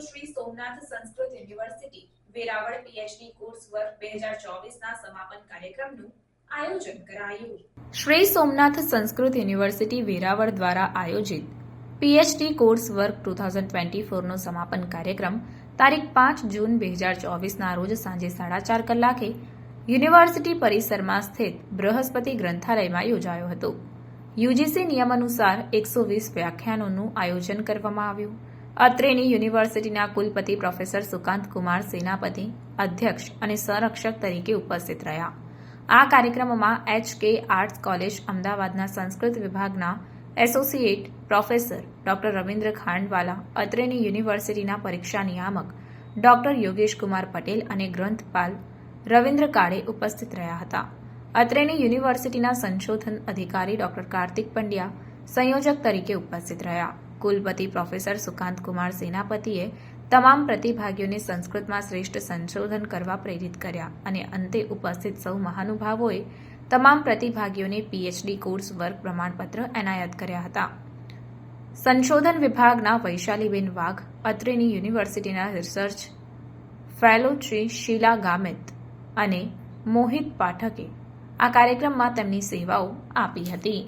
Somnath Sanskrit university, Veraval PhD course work બે હજાર ચોવીસના સમાપન કાર્યક્રમનું આયોજન કરાયું. શ્રી સોમનાથ સંસ્કૃત યુનિવર્સિટી, વેરાવળ દ્વારા આયોજિત PhD course work two thousand twenty ફોરનો સમાપન કાર્યક્રમ તારીખ પાંચ જૂન બે હજાર ચોવીસના રોજ સાંજે સાડા ચાર કલાકે યુનિવર્સિટી પરિસરમાં સ્થિત બૃહસ્પતિ ગ્રંથાલયમાં યોજાયો હતો. યુજીસી નિયમ અનુસાર એકસો વીસ વ્યાખ્યાનોનું આયોજન કરવામાં આવ્યું. અત્રેની યુનિવર્સિટીના કુલપતિ પ્રોફેસર સુકાંત કુમાર સેનાપતિ, અધ્યક્ષ અને સંરક્ષક તરીકે ઉપસ્થિત રહ્યા. આ કાર્યક્રમમાં એચ કે આર્ટ્સ કોલેજ અમદાવાદના સંસ્કૃત વિભાગના associate professor doctor Ravindra Khandwala, અત્રેની યુનિવર્સિટીના પરીક્ષા નિયામક ડોક્ટર યોગેશ કુમાર પટેલ અને ગ્રંથપાલ રવિન્દ્ર કાળે ઉપસ્થિત રહ્યા હતા. અત્રેની યુનિવર્સિટીના સંશોધન અધિકારી ડોક્ટર કાર્તિક પંડ્યા સંયોજક તરીકે ઉપસ્થિત રહ્યા. કુલપતિ પ્રોફેસર સુકાંત કુમાર સેનાપતિએ તમામ પ્રતિભાગીઓને સંસ્કૃતમાં શ્રેષ્ઠ સંશોધન કરવા પ્રેરિત કર્યા અને અંતે ઉપસ્થિત સૌ મહાનુભાવોએ તમામ પ્રતિભાગીઓને પીએચડી કોર્સ વર્ક પ્રમાણપત્ર એનાયત કર્યા હતા. સંશોધન વિભાગના વૈશાલીબેન વાઘ, અત્રેની યુનિવર્સિટીના રિસર્ચ ફેલો શ્રી શીલા ગામિત અને મોહિત પાઠકે આ કાર્યક્રમમાં તેમની સેવાઓ આપી હતી.